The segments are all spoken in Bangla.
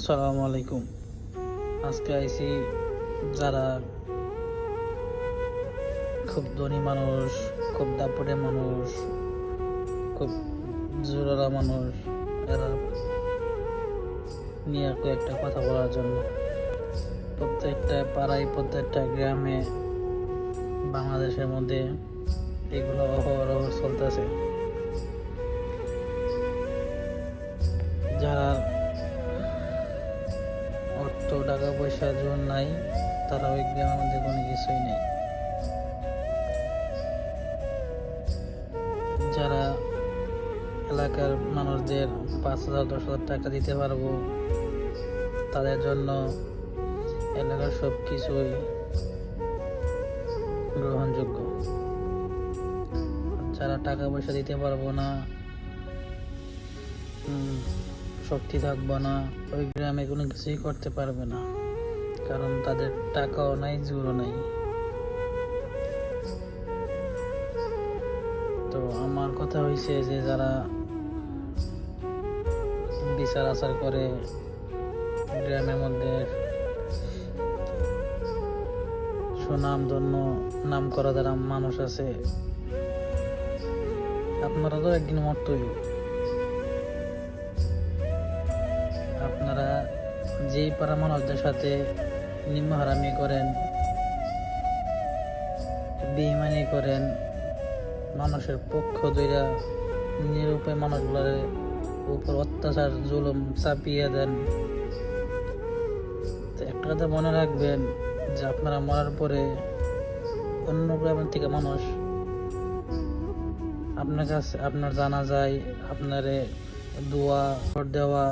আসসালামু আলাইকুম। আজকে আইসি যারা খুব ধনী মানুষ, খুব দাপটে মানুষ, খুব জোরালা মানুষ, এরা নিয়ে একটা কথা বলার জন্য। প্রত্যেকটা পাড়ায়, প্রত্যেকটা গ্রামে, বাংলাদেশের মধ্যে এগুলো অহরহ চলতেছে। যারা পয়সা জোর নাই, তারা ওই গ্রামের মধ্যে কোনো কিছুই নেই। যারা এলাকার মানুষদের পাঁচ হাজার, দশ হাজার টাকা দিতে পারব, তাদের জন্য এলাকার সব কিছুই গ্রহণযোগ্য। যারা টাকা পয়সা দিতে পারব না শক্তি থাকব না, ওই গ্রামে কোনো কিছুই করতে পারবে না। কারণ তাদের টাকাও নাই, জোরও নাই। তো আমার কথা হয়েছে যে যারা বিচার আচার করে গ্রামের মধ্যে সুনাম, ধন্য নাম করা যারা মানুষ আছে, আপনারা তো একদিন মরতই। যেই পাড়া মানুষদের সাথে নিম্নহারামি করেন, বেইমানি করেন, মানুষের পক্ষ দইরা নিরুপায় মানুষগুলোর উপর অত্যাচার, জুলুম চাপিয়ে দেন। তো একটা কথা মনে রাখবেন যে আপনারা মরার পরে অন্য গ্রামের থেকে মানুষ আপনার কাছে, আপনার জানা যায় আপনারে দোয়া দেওয়া,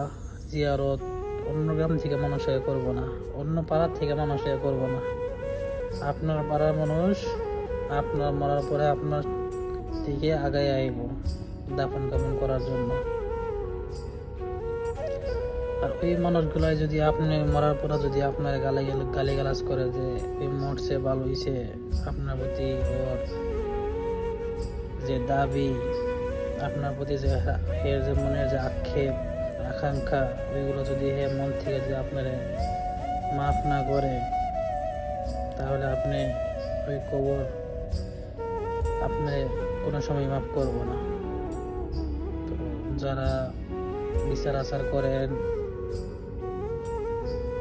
জিয়ারত অন্য গ্রাম থেকে মানুষ এ করব না, অন্য পাড়ার থেকে মানুষ এ করব না। আপনার পাড়ার মানুষ, আপনার মরার পরে আপনার দিকে আগায় আইব দাফন কাফন করার জন্য। আর ওই মানুষগুলাই যদি আপনি মরার পরে যদি আপনার গালি গালি গালাজ করে যে এই মরছে ভালো হয়েছে আপনার প্রতি ওর যে দাবি, আপনার প্রতি যে হা- এর যে মনের যে আক্ষেপ আকাঙ্ক্ষা ওইগুলো যদি হে মন থেকে যদি আপনারা মাফ না করে, তাহলে আপনি ওই কবর আপনি কোনো সময় মাফ করব না। তো যারা বিচার আচার করেন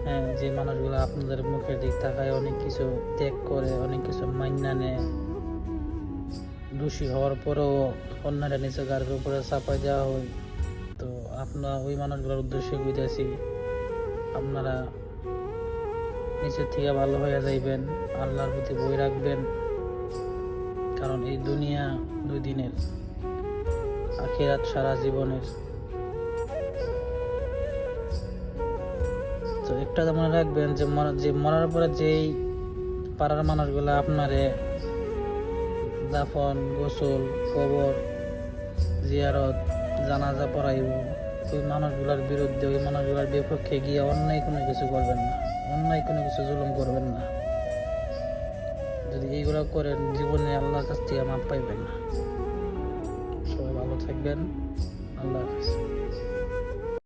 হ্যাঁ যে মানুষগুলো আপনাদের মুখের দিক থাকায় অনেক কিছু ত্যাগ করে, অনেক কিছু মান্না নেয়, দোষী হওয়ার পরেও অন্যটা নিচে গাড়ির উপরে চাপাই দেওয়া হয়। আপনার ওই মানুষগুলোর উদ্দেশ্যে বুঝেছি আপনারা নিচের থেকে ভালো হয়ে যাইবেন, আল্লাহর প্রতি বই রাখবেন, কারণ এই দুনিয়া দুই দিনের, আখিরাত সারা জীবনের। তো একটা মনে রাখবেন যে যে মরার পরে যেই পাড়ার মানুষগুলো আপনারে দাফন, গোসল, কবর, জিয়ারত, জানাজা পড়াইব ওই মানুষগুলোর বিরুদ্ধে, ওই মানুষগুলোর বিপক্ষে গিয়ে অন্যায় কোনো কিছু করবেন না। অন্যায় কোনো কিছু জুলুম করবেন না। যদি এইগুলো করেন, জীবনে আল্লাহর কাছ থেকে মাপ পাইবেন না। সবাই ভালো থাকবেন। আল্লাহ হাফিজ।